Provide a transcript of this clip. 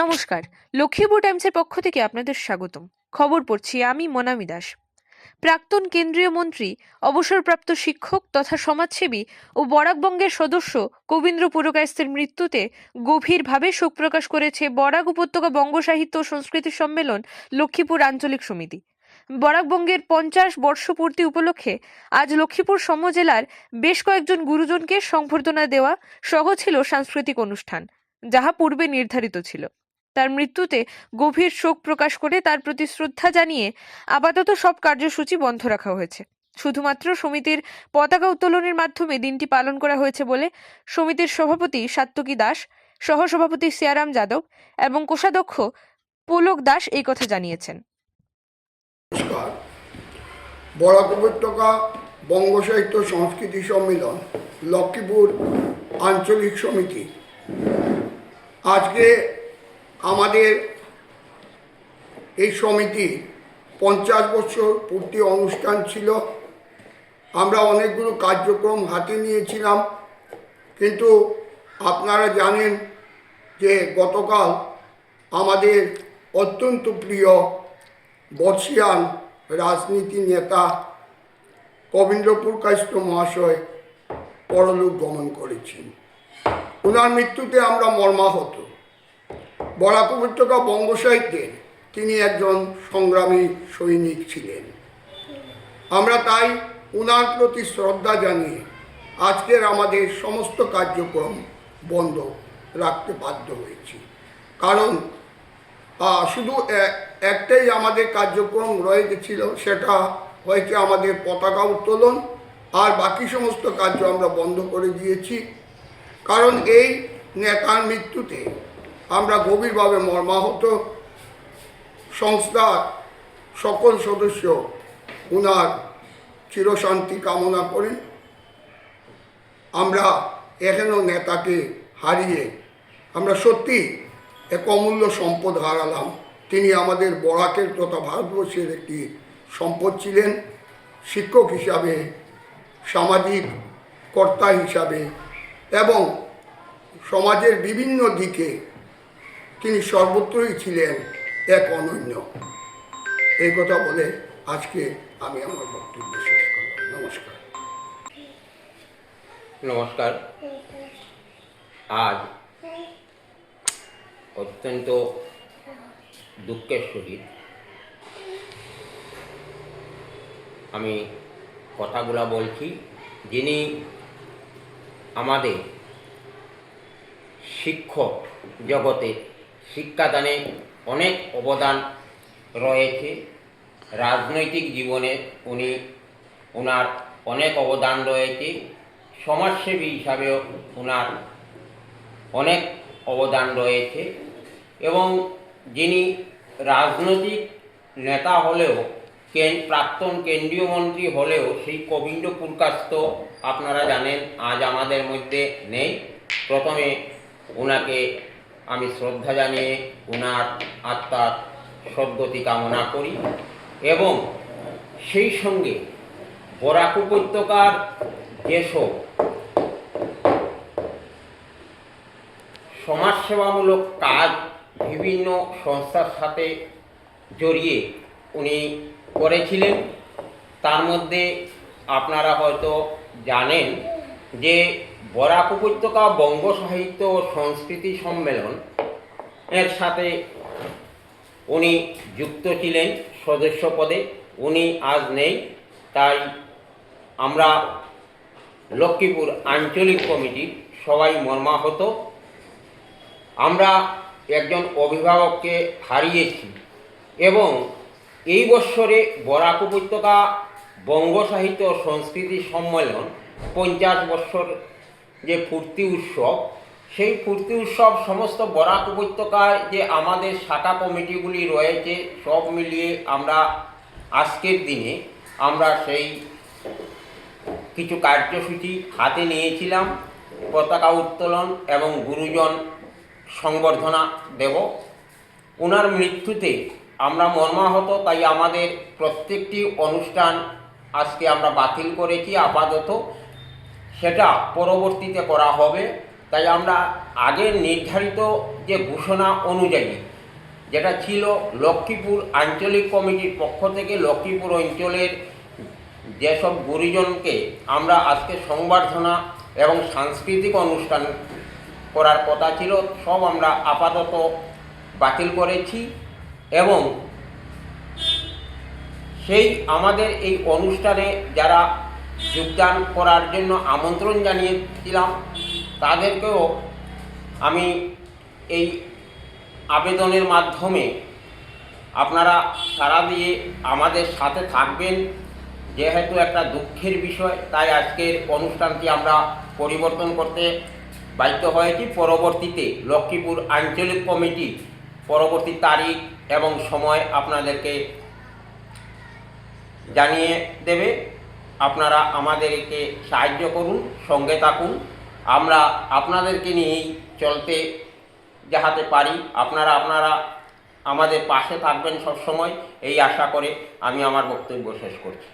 নমস্কার। লক্ষ্মীপুর টাইমসের পক্ষ থেকে আপনাদের স্বাগতম। খবর পড়ছি আমি মনামি দাস। প্রাক্তন কেন্দ্রীয় মন্ত্রী, অবসরপ্রাপ্ত শিক্ষক তথা সমাজসেবী ও বরাকবঙ্গের সদস্য কবীন্দ্র পুরকায়স্থের মৃত্যুতে গভীরভাবে শোক প্রকাশ করেছে বরাক উপত্যকা বঙ্গ সাহিত্য সংস্কৃতি সম্মেলন লক্ষ্মীপুর আঞ্চলিক সমিতি। বরাকবঙ্গের পঞ্চাশ বর্ষপূর্তি উপলক্ষে আজ লক্ষ্মীপুর সমজেলার বেশ কয়েকজন গুরুজনকে সংবর্ধনা দেওয়া সহ ছিল সাংস্কৃতিক অনুষ্ঠান, যাহা পূর্বে নির্ধারিত ছিল। তার মৃত্যুতে গভীর শোক প্রকাশ করে তার প্রতি শ্রদ্ধা জানিয়ে আপাতত সব কার্যসূচি বন্ধ রাখা হয়েছে। শুধুমাত্র সমিতির পতাকা উত্তোলনের মাধ্যমে দিনটি পালন করা হয়েছে বলে সমিতির সভাপতি সাত্তকী দাস, সহসভাপতি সিয়ারাম যাদব এবং কোষাধ্যক্ষ পুলক দাস এই কথা জানিয়েছেন। বরাক উপত্যকা বঙ্গ সাহিত্য সংস্কৃতি সম্মেলন, লক্ষ্মীপুর আঞ্চলিক সমিতি। আজকে আমাদের এই সমিতি পঞ্চাশ বছর পূর্তি অনুষ্ঠান ছিল। আমরা অনেকগুলো কার্যক্রম হাতে নিয়েছিলাম। কিন্তু আপনারা জানেন যে গতকাল আমাদের অত্যন্ত প্রিয় বর্ষিয়ান রাজনীতি নেতা কবীন্দ্রপুর কাস্ত মহাশয় পরলোক গমন করেছেন। ওনার মৃত্যুতে আমরা মর্মাহত। বরাক উপত্যকা বঙ্গ সাহিত্যের তিনি একজন সংগ্রামী সৈনিক ছিলেন। আমরা তাই উনার প্রতি শ্রদ্ধা জানিয়ে আজকের আমাদের সমস্ত কার্যক্রম বন্ধ রাখতে বাধ্য হয়েছি। কারণ শুধু একটাই আমাদের কার্যক্রম রয়ে গেছিল, সেটা হয়েছে আমাদের পতাকা উত্তোলন, আর বাকি সমস্ত কার্য আমরা বন্ধ করে দিয়েছি। কারণ এই নেতার মৃত্যুতে আমরা গভীরভাবে মর্মাহত সংস্থার সকল সদস্য ওনার চিরশান্তি কামনা করি। আমরা এখনও নেতাকে হারিয়ে আমরা সত্যি এক অমূল্য সম্পদ হারালাম। তিনি আমাদের বরাকের তথা ভারতবর্ষের একটি সম্পদ ছিলেন। শিক্ষক হিসাবে, সামাজিক কর্তা হিসাবে এবং সমাজের বিভিন্ন দিকে তিনি সর্বত্রই ছিলেন এক অনন্য। এই কথা বলে আজকে আমি আমার বক্তব্য শেষ করলাম। নমস্কার। নমস্কার। আজ অত্যন্ত দুঃখের সহিত আমি কথাগুলা বলছি যিনি আমাদের শিক্ষক জগতে শিক্ষাদানে অনেক অবদান রয়েছে। রাজনৈতিক জীবনে উনি ওনার অনেক অবদান রয়েছে। সমাজসেবী হিসাবেও ওনার অনেক অবদান রয়েছে এবং যিনি রাজনৈতিক নেতা হলেও প্রাক্তন কেন্দ্রীয় মন্ত্রী হলেও সেই কবীন্দ্র পুরকাস্ত আপনারা জানেন আজ আমাদের মধ্যে নেই। প্রথমে ওনাকে আমি শ্রদ্ধা জানিয়ে ওনার আত্মার সদ্গতি কামনা করি এবং সেই সঙ্গে বরাক উপত্যকার যেসব সমাজসেবামূলক কাজ বিভিন্ন সংস্থার সাথে জড়িয়ে উনি করেছিলেন, তার মধ্যে আপনারা হয়তো জানেন যে বরাক উপত্যকা বঙ্গ সাহিত্য ও সংস্কৃতি সম্মেলন। এর সাথে উনি যুক্ত ছিলেন সদস্য পদে। উনি আজ নেই, তাই আমরা লক্ষ্মীপুর আঞ্চলিক কমিটি সবাই মর্মাহত। আমরা একজন অভিভাবককে হারিয়েছি এবং এই বৎসরে বরাক উপত্যকা বঙ্গ সাহিত্য সংস্কৃতি সম্মেলন পঞ্চাশ বৎসর যে ফুর্তি উৎসব, সেই ফুর্তি উৎসব সমস্ত বরাক উপত্যকায় যে আমাদের শাখা কমিটিগুলি রয়েছে, সব মিলিয়ে আমরা আজকের দিনে আমরা সেই কিছু কার্যসূচি হাতে নিয়েছিলাম, পতাকা উত্তোলন এবং গুরুজন সংবর্ধনা দেব। ওনার মৃত্যুতে আমরা মর্মাহত, তাই আমাদের প্রত্যেকটি অনুষ্ঠান আজকে আমরা বাতিল করেছি, আপাতত। সেটা পরবর্তীতে করা হবে। তাই আমরা আগে নির্ধারিত যে ঘোষণা অনুযায়ী, যেটা ছিল লক্ষ্মীপুর আঞ্চলিক কমিটির পক্ষ থেকে লক্ষ্মীপুর অঞ্চলের যেসব গুরুজনকে আমরা আজকে সংবর্ধনা এবং সাংস্কৃতিক অনুষ্ঠান করার কথা ছিল, সব আমরা আপাতত বাতিল করেছি এবং সেই আমাদের এই অনুষ্ঠানে যারা যোগদান করার জন্য আমন্ত্রণ জানিয়েছিলাম। তাদেরকেও আমি এই আবেদনের মাধ্যমে আপনারা সারা দিয়ে আমাদের সাথে থাকবেন। যেহেতু একটা দুঃখের বিষয়, তাই আজকের অনুষ্ঠানটি আমরা পরিবর্তন করতে বাধ্য হয়েছি। পরবর্তীতে লক্ষ্মীপুর আঞ্চলিক কমিটি পরবর্তী তারিখ এবং সময় আপনাদেরকে জানিয়ে দেবে। আপনারা আমাদেরকে সাহায্য করুন, সঙ্গে থাকুন। আমরা আপনাদেরকে নিয়েই চলতে যাহাতে পারি। আপনারা আপনারা আমাদের পাশে থাকবেন সবসময়। এই আশা করে আমি আমার বক্তব্য শেষ করছি।